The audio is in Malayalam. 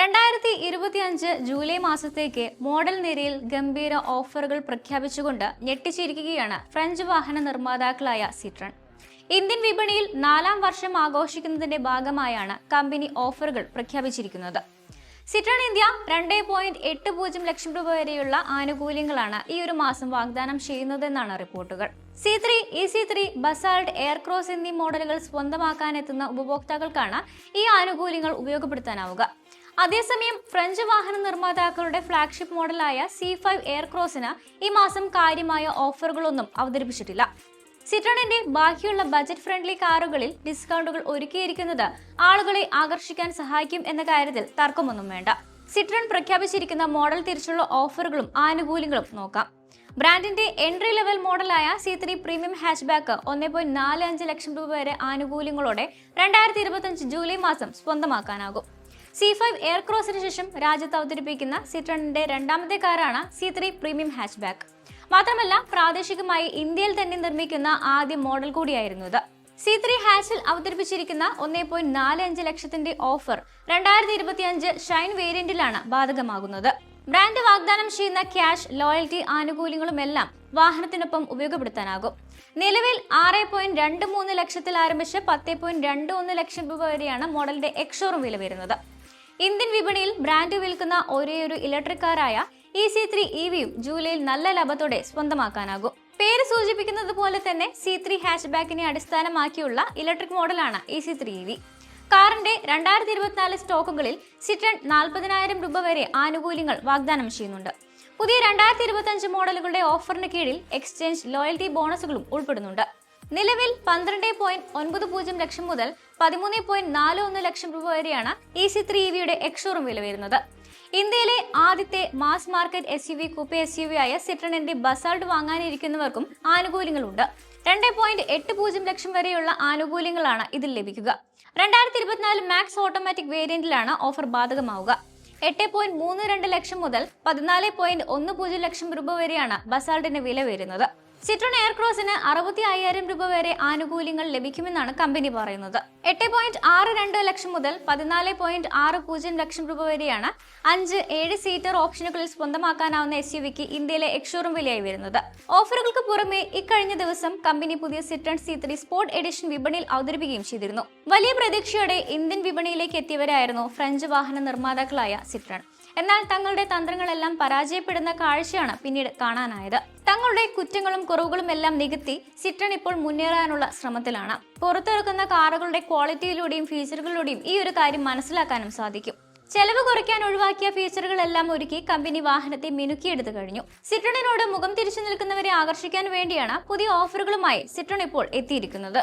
രണ്ടായിരത്തി ഇരുപത്തിയഞ്ച് ജൂലൈ മാസത്തേക്ക് മോഡൽ നിരയിൽ ഗംഭീര ഓഫറുകൾ പ്രഖ്യാപിച്ചുകൊണ്ട് ഞെട്ടിച്ചിരിക്കുകയാണ് ഫ്രഞ്ച് വാഹന നിർമ്മാതാക്കളായ സിട്രൺ. ഇന്ത്യൻ വിപണിയിൽ നാലാം വർഷം ആഘോഷിക്കുന്നതിന്റെ ഭാഗമായാണ് കമ്പനി ഓഫറുകൾ പ്രഖ്യാപിച്ചിരിക്കുന്നത്. സിട്രൺ ഇന്ത്യ രണ്ട് പോയിന്റ് എട്ട് പൂജ്യം ലക്ഷം രൂപ വരെയുള്ള ആനുകൂല്യങ്ങളാണ് ഈ ഒരു മാസം വാഗ്ദാനം ചെയ്യുന്നതെന്നാണ് റിപ്പോർട്ടുകൾ. C three E C three Basalt Aircross എന്നീ മോഡലുകൾ സ്വന്തമാക്കാനെത്തുന്ന ഉപഭോക്താക്കൾക്കാണ് ഈ ആനുകൂല്യങ്ങൾ ഉപയോഗപ്പെടുത്താനാവുക. അതേസമയം ഫ്രഞ്ച് വാഹന നിർമ്മാതാക്കളുടെ ഫ്ളാഗ്ഷിപ്പ് മോഡലായ സി ഫൈവ് എയർക്രോസിന് ഈ മാസം കാര്യമായ ഓഫറുകളൊന്നും അവതരിപ്പിച്ചിട്ടില്ല. സിട്രണിന്റെ ബാക്കിയുള്ള ബജറ്റ് ഫ്രണ്ട്ലി കാറുകളിൽ ഡിസ്കൗണ്ടുകൾ ഒരുക്കിയിരിക്കുന്നത് ആളുകളെ ആകർഷിക്കാൻ സഹായിക്കും എന്ന കാര്യത്തിൽ തർക്കമൊന്നും വേണ്ട. സിട്രൺ പ്രഖ്യാപിച്ചിരിക്കുന്ന മോഡൽ തിരിച്ചുള്ള ഓഫറുകളും ആനുകൂല്യങ്ങളും നോക്കാം. ബ്രാൻഡിന്റെ എൻട്രി ലെവൽ മോഡലായ സി ത്രീ പ്രീമിയം ഹാച്ച്ബാക്ക് ഒന്നേ പോയിന്റ് നാല് അഞ്ച് ലക്ഷം രൂപ വരെ ആനുകൂല്യങ്ങളോടെ രണ്ടായിരത്തി ഇരുപത്തിയഞ്ച് ജൂലൈ മാസം സ്വന്തമാക്കാനാകും. സി ഫൈവ് എയർ ക്രോസിന് ശേഷം രാജ്യത്ത് അവതരിപ്പിക്കുന്ന സിട്രണിന്റെ രണ്ടാമത്തെ കാറാണ് സി ത്രീ പ്രീമിയം ഹാച്ച്ബാക്ക്. മാത്രമല്ല പ്രാദേശികമായി ഇന്ത്യയിൽ തന്നെ നിർമ്മിക്കുന്ന ആദ്യ മോഡൽ കൂടിയായിരുന്നു ഇത്. സി ത്രീ ഹാച്ചിൽ അവതരിപ്പിച്ചിരിക്കുന്ന ഒന്നേ പോയിന്റ് നാല് അഞ്ച് ലക്ഷത്തിന്റെ ഓഫർ രണ്ടായിരത്തി ഇരുപത്തി അഞ്ച് ഷൈൻ വേരിയന്റിലാണ് ബാധകമാകുന്നത്. ബ്രാൻഡ് വാഗ്ദാനം ചെയ്യുന്ന ക്യാഷ് ലോയൽറ്റി ആനുകൂല്യങ്ങളുമെല്ലാം വാഹനത്തിനൊപ്പം ഉപയോഗപ്പെടുത്താനാകും. നിലവിൽ ആറ് പോയിന്റ് രണ്ട് മൂന്ന് ലക്ഷത്തിൽ ആരംഭിച്ച് പത്ത് പോയിന്റ് രണ്ട് ഒന്ന് ലക്ഷം രൂപ വരെയാണ് മോഡലിന്റെ എക്സോറും വില വരുന്നത് ഇന്ത്യൻ വിപണിയിൽ ബ്രാൻഡ് വിൽക്കുന്ന ഒരേയൊരു ഇലക്ട്രിക് കാറായ ഇ സി ത്രീ ഇ വിയും ജൂലൈയിൽ നല്ല ലാഭത്തോടെ സ്വന്തമാക്കാനാകും. പേര് സൂചിപ്പിക്കുന്നത് പോലെ തന്നെ സി ത്രീ ഹാച്ച് ബാക്കിനെ അടിസ്ഥാനമാക്കിയുള്ള ഇലക്ട്രിക് മോഡലാണ് E C three E V കാറിന്റെ രണ്ടായിരത്തി ഇരുപത്തിനാല് സ്റ്റോക്കുകളിൽ സിട്രൺ നാൽപ്പതിനായിരം രൂപ വരെ ആനുകൂല്യങ്ങൾ വാഗ്ദാനം ചെയ്യുന്നുണ്ട്. പുതിയ രണ്ടായിരത്തി ഇരുപത്തിയഞ്ച് മോഡലുകളുടെ ഓഫറിന് കീഴിൽ എക്സ്ചേഞ്ച് ലോയൽറ്റി ബോണസുകളും ഉൾപ്പെടുന്നുണ്ട്. നിലവിൽ പന്ത്രണ്ട് പോയിന്റ് ഒൻപത് പൂജ്യം ലക്ഷം മുതൽ പതിമൂന്ന് പോയിന്റ് നാല് ഒന്ന് ലക്ഷം രൂപ വരെയാണ് ഇ സി ത്രീ ഇ വിയുടെ എക്സോറും വില വരുന്നത്. ഇന്ത്യയിലെ ആദ്യത്തെ mass market S U V coupe S U V ആയ സിട്രണിന്റെ ബസാൾട്ട് വാങ്ങാനിരിക്കുന്നവർക്കും ആനുകൂല്യങ്ങളുണ്ട്. രണ്ട് പോയിന്റ് എട്ട് പൂജ്യം ലക്ഷം വരെയുള്ള ആനുകൂല്യങ്ങളാണ് ഇതിൽ ലഭിക്കുക. രണ്ടായിരത്തി ഇരുപത്തിനാല് മാക്സ് ഓട്ടോമാറ്റിക് വേരിയന്റിലാണ് ഓഫർ ബാധകമാവുക. എട്ട് പോയിന്റ് മൂന്ന് രണ്ട് ലക്ഷം മുതൽ പതിനാല് പോയിന്റ് ഒന്ന് പൂജ്യം ലക്ഷം രൂപ വരെയാണ് ബസാൾട്ടിന്റെ വില വരുന്നത്. സിട്രോൺ എയർക്രോസിന് അറുപത്തി അയ്യായിരം രൂപ വരെ ആനുകൂല്യങ്ങൾ ലഭിക്കുമെന്നാണ് കമ്പനി പറയുന്നത്. എട്ട് പോയിന്റ് ആറ് രണ്ട് ലക്ഷം മുതൽ പതിനാല് പോയിന്റ് ആറ് പൂജ്യം ലക്ഷം രൂപ വരെയാണ് അഞ്ച് ഏഴ് സീറ്റർ ഓപ്ഷനുകളിൽ സ്വന്തമാക്കാനാവുന്ന എസ് യു വിക്ക് ഇന്ത്യയിലെ എക്സ്ഷോറും വിലയായി വരുന്നത്. ഓഫറുകൾക്ക് പുറമെ ഇക്കഴിഞ്ഞ ദിവസം കമ്പനി പുതിയ Citroen C three sport edition വിപണിയിൽ അവതരിപ്പിക്കുകയും ചെയ്തിരുന്നു. വലിയ പ്രതീക്ഷയോടെ ഇന്ത്യൻ വിപണിയിലേക്ക് എത്തിയവരായിരുന്നു ഫ്രഞ്ച് വാഹന നിർമ്മാതാക്കളായ സിട്രൺ എന്നാൽ തങ്ങളുടെ തന്ത്രങ്ങളെല്ലാം പരാജയപ്പെടുന്ന കാഴ്ചയാണ് പിന്നീട് കാണാനായത്. തങ്ങളുടെ കുറ്റങ്ങളും കുറവുകളും എല്ലാം നികത്തി സിട്രൺ ഇപ്പോൾ മുന്നേറാനുള്ള ശ്രമത്തിലാണ്. പുറത്തിറക്കുന്ന കാറുകളുടെ ക്വാളിറ്റിയിലൂടെയും ഫീച്ചറുകളിലൂടെയും ഈ ഒരു കാര്യം മനസ്സിലാക്കാനും സാധിക്കും. ചെലവ് കുറയ്ക്കാൻ ഒഴിവാക്കിയ ഫീച്ചറുകളെല്ലാം ഒരുക്കി കമ്പനി വാഹനത്തെ മിനുക്കിയെടുത്തു കഴിഞ്ഞു. സിട്രണിനോട് മുഖം തിരിച്ചു നിൽക്കുന്നവരെ ആകർഷിക്കാൻ വേണ്ടിയാണ് പുതിയ ഓഫറുകളുമായി സിട്രൺ ഇപ്പോൾ എത്തിയിരിക്കുന്നത്.